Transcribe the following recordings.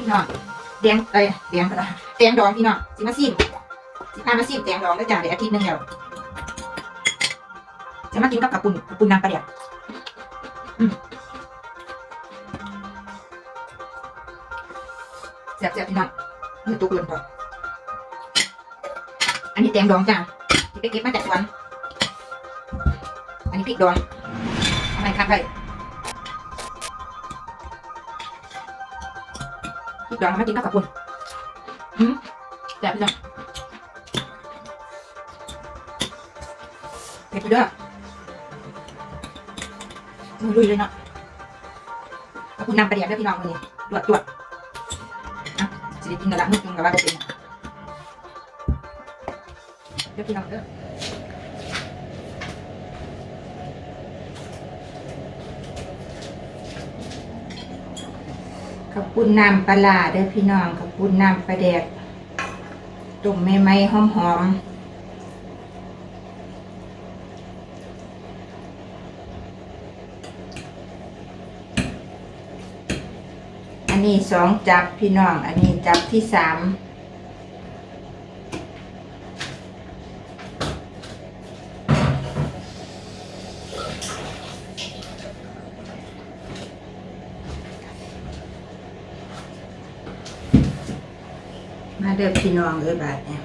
พี่น้องแดงเอ้ยแดงอะไรแดงดองพี่น้องสิมาซิมสิพามาซิมแดงดองได้จ้าเดี๋ยวอาทิตย์หนึงแล้วจะมากินกับกับปุ่นกับปุ่นน้ำปลาเดียวอืมแซ่บๆพี่น้องเนื้อตุกเลือนก่อนอันนี้แดงดองจ้าที่ไปเก็บมาจากสวนอันนี้พริกดองทำไมครับไป พริกดองมากินกับกับปุ่นอืมแซ่บพี่น้องเผ็ดไปด้วยลุยเลยเนาะขอบคุณนำไปเดียวด้วยพี่น้องวันนี้ตรวจตรวจอะสิได้กินกันละมึงกินกับว่าบ่เป็นเดี๋ยวพี่น้องเด้อ ขอบคุณน้ำปลาร้าเด้อพี่น้องขอบคุณน้ำปลาแดกตุ่มไม่ไหมหอมหอมอันนี้สองจับพี่น้อง อันนี้จับที่สาม มาเด้อพี่น้องเอ้ยบาดเนี่ย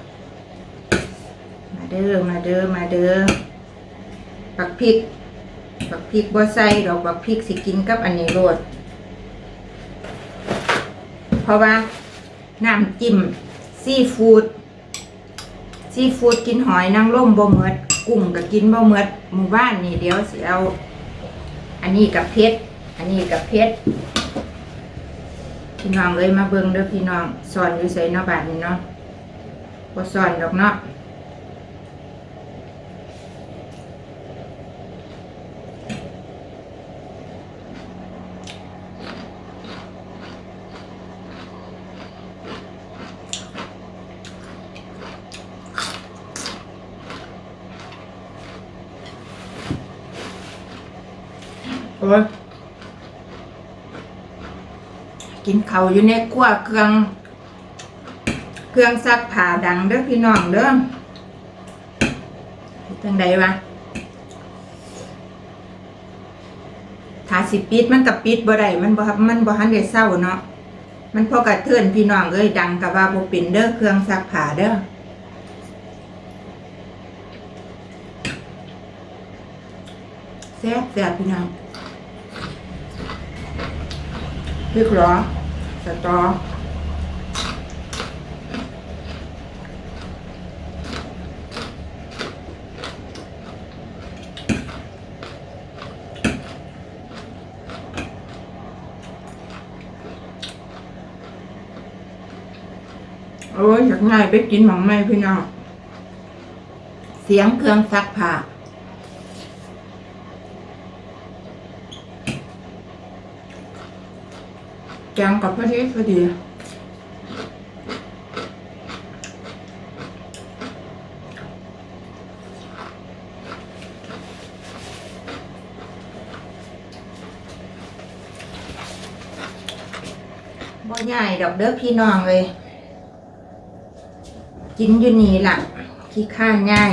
มาเด้อมาเด้อมาเด้อปักพริกปักพริกบ่ใส่ดอกปักพริกสิกินกับอันนี้โรดเพราะว่าน้ำจิ้มซีฟู้ดซีฟู้ดกินหอยนางรมบ่เมือดกุ้งก็กินบ่เมือดหมู่บ้านนี่เดี๋ยวสิเอา อันนี้กับเพชรอันนี้กับเพชร พี่น้องเอ้ยมาเบิ่งเด้อพี่น้องสอนอยู่ใส่เนาะบาดนี้เนาะบ่สอนดอกเนาะโอ้ย กินเขาอยู่ในครัวเครื่อง เครื่องซักผ้าดังเด้อพี่น้องเด้อจังใดวะถ้าสิปิดมันกับปิดบ่ได้มันบ่มันบ่ทันได้เศร้าเนาะมันพอกระเทือนพี่น้องเอ้ยดังกับว่าบ่เป็นเด้อเครื่องซักผ้าเด้อแซ่บแซ่บพี่น้อง พริกหรอสตอโอ้ยอยากง่ายไปกินหมังไม่พี่น้อง เสียงเครื่องซักผ้า แกงกับพอดีพอดีบ่ใหญ่ดอกเด้อพี่น้องเลย กินอยู่นี่ล่ะขี้ข้านง่าย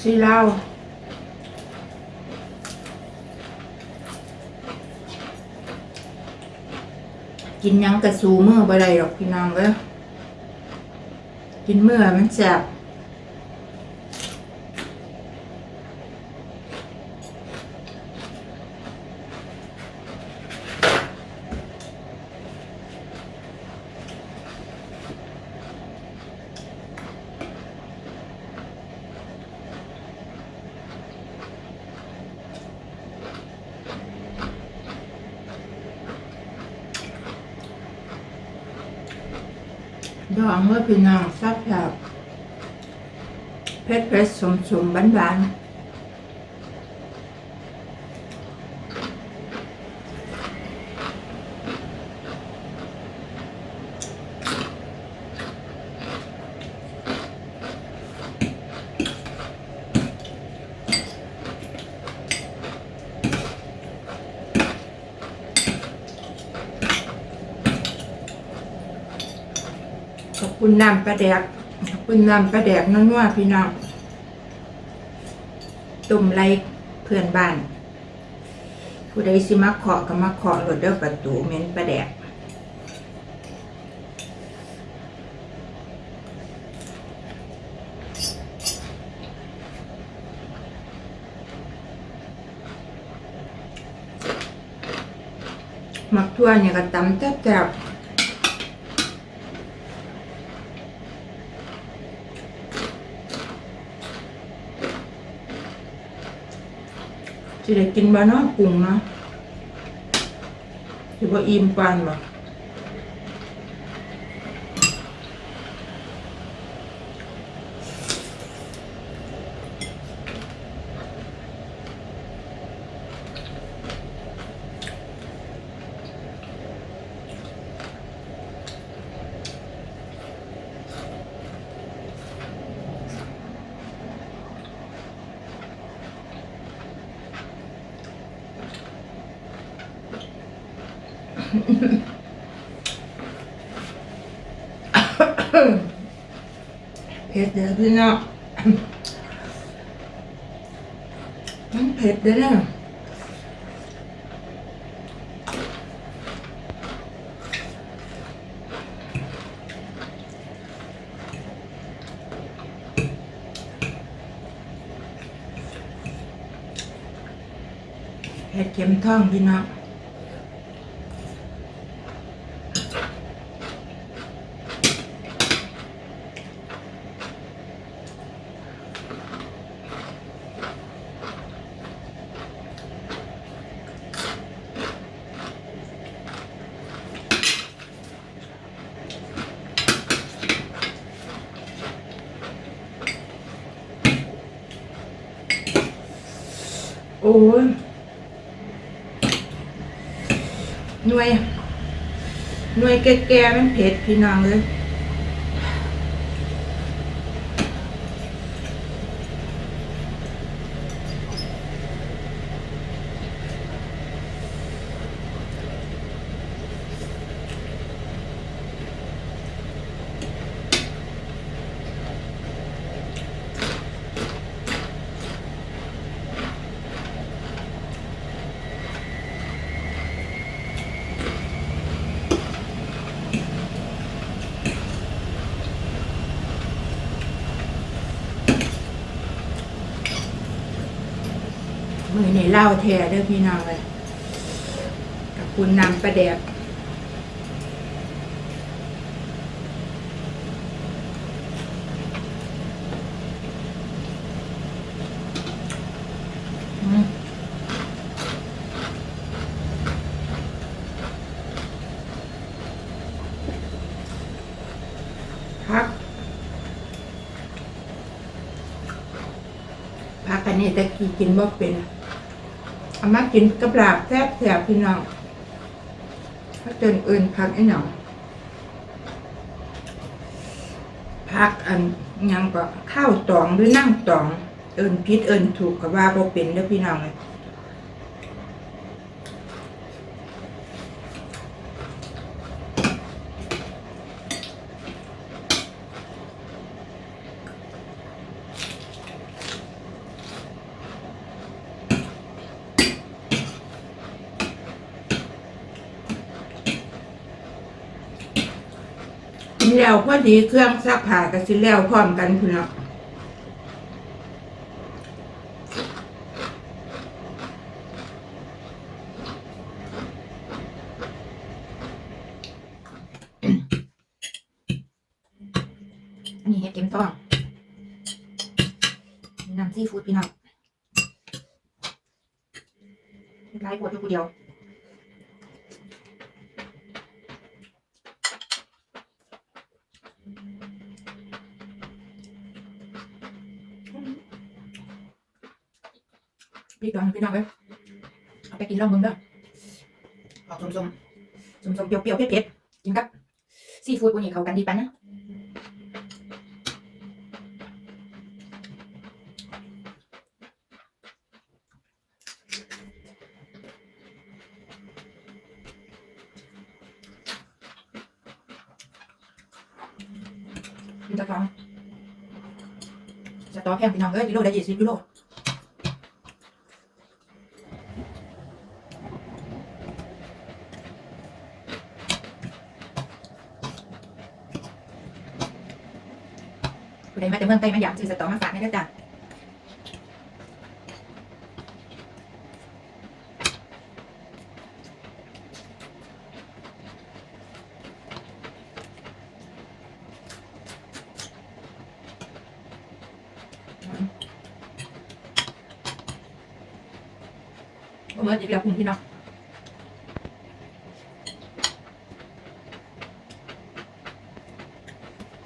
สิเล่ากินยังกระสูมือบ่ได้ดอกพี่น้องเอ้ยกินเมื่อมันแสบ ดองเมื่อพี่น้องซับแบบเพชรเพชรสมสมๆบานๆ คุณนำปลาแดก คุณนำปลาแดกนัวๆพี่น้องตุ่มไรเพื่อนบ้าน ผู้ใดสิมาเคาะก็มาเคาะรถเด้อประตูเม็นปลาแดกมักทั่วเนี่ยก็ตำแซ่บๆ สิได้กินบ่เนาะกุ้งเนาะสิบ่อิ่มปานบ่ เผ็ดเด้อพี่น้องมันเผ็ดเด้อเนี่ยเผ็ดเข็มท้องพี่น้อง โอ้ยหน่วย หน่วยแก่ๆมันเผ็ดพี่น้องเลย มือในเหล้าแท้เด้อพี่น้องเลยกับคุณนำประแดกพักพักอันนี้ต่กี้กินบ่เป็น เอามากินกับลาบแซ่บแซ่บพี่น้องถ้าเจนเอื่นพักไอ้หน่องพักอันยังก็ข้าวตองหรือนั่งตอง เอินพิษเอินถูกกับว่าพอเป็นเด้อพี่น้องเลย แล้วพอดีเครื่องซักผ้าก็สิแล้วพร้อมกันพี่น้องอันนี้เห็ดเข็มทองน้ำซีฟู้ดพี่น้องไล่ปวดอยู่คนเดียว พี่น้องพี่น้องเอ้ยเอาไปกินลองมึงเด้อออกสมสมสมสมๆเปรี้ยวๆเผ็ดๆกินกับซีฟู้ดพวกนี้เข้ากันดีปะนะ กินตะกองสตอแพงพี่น้องเอ้ยกิโลได้ยี่สิบกิโลผู้ใดมาแต่เมืองไทยมาอยากซื้อสตอมาฝากให้ด้วยจ้ะ เมื่อจะเรียกคุณพี่น้อง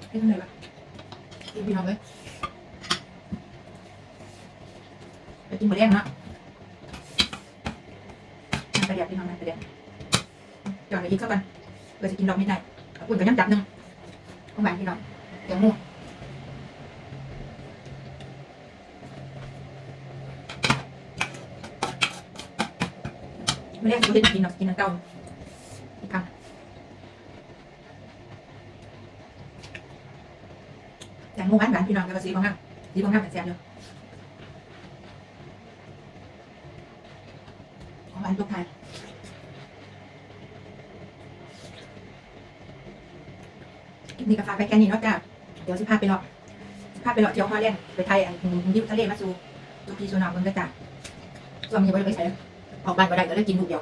ให้ทำไงล่ะกินพี่น้องเลยไปกินหมูแดงเนาะน้ำกระเดียบพี่น้องน้ำกระเดียบจอดไปอีกเข้ากันเพื่อจะกินดอกนิดหน่อยเอาอุ่นกับน้ำจับหนึ่งของหวานพี่น้องเดี๋ยวหมู ไม่ได้กินกินหรอกกินน้ำเต้าอีกครั้งแต่หมูหวานหวานพี่น้องกับสีบางงามสีบางงามเป็นแซ่บอยู่ของหวานตัวไทยนี้ก็ฝากไปแค่นี้เนาะจ้าเดี๋ยวสิพาไปเลาะสิพาไปเลาะเที่ยวฮอลแลนด์ไปไทยอันยิวทะเลมาสู่ตูพีสูนาวเมืองก็จ้าส่วนนี้ไว้ไปใส่ ออกบ้านก็ได้ก็เลยกินลูกเดี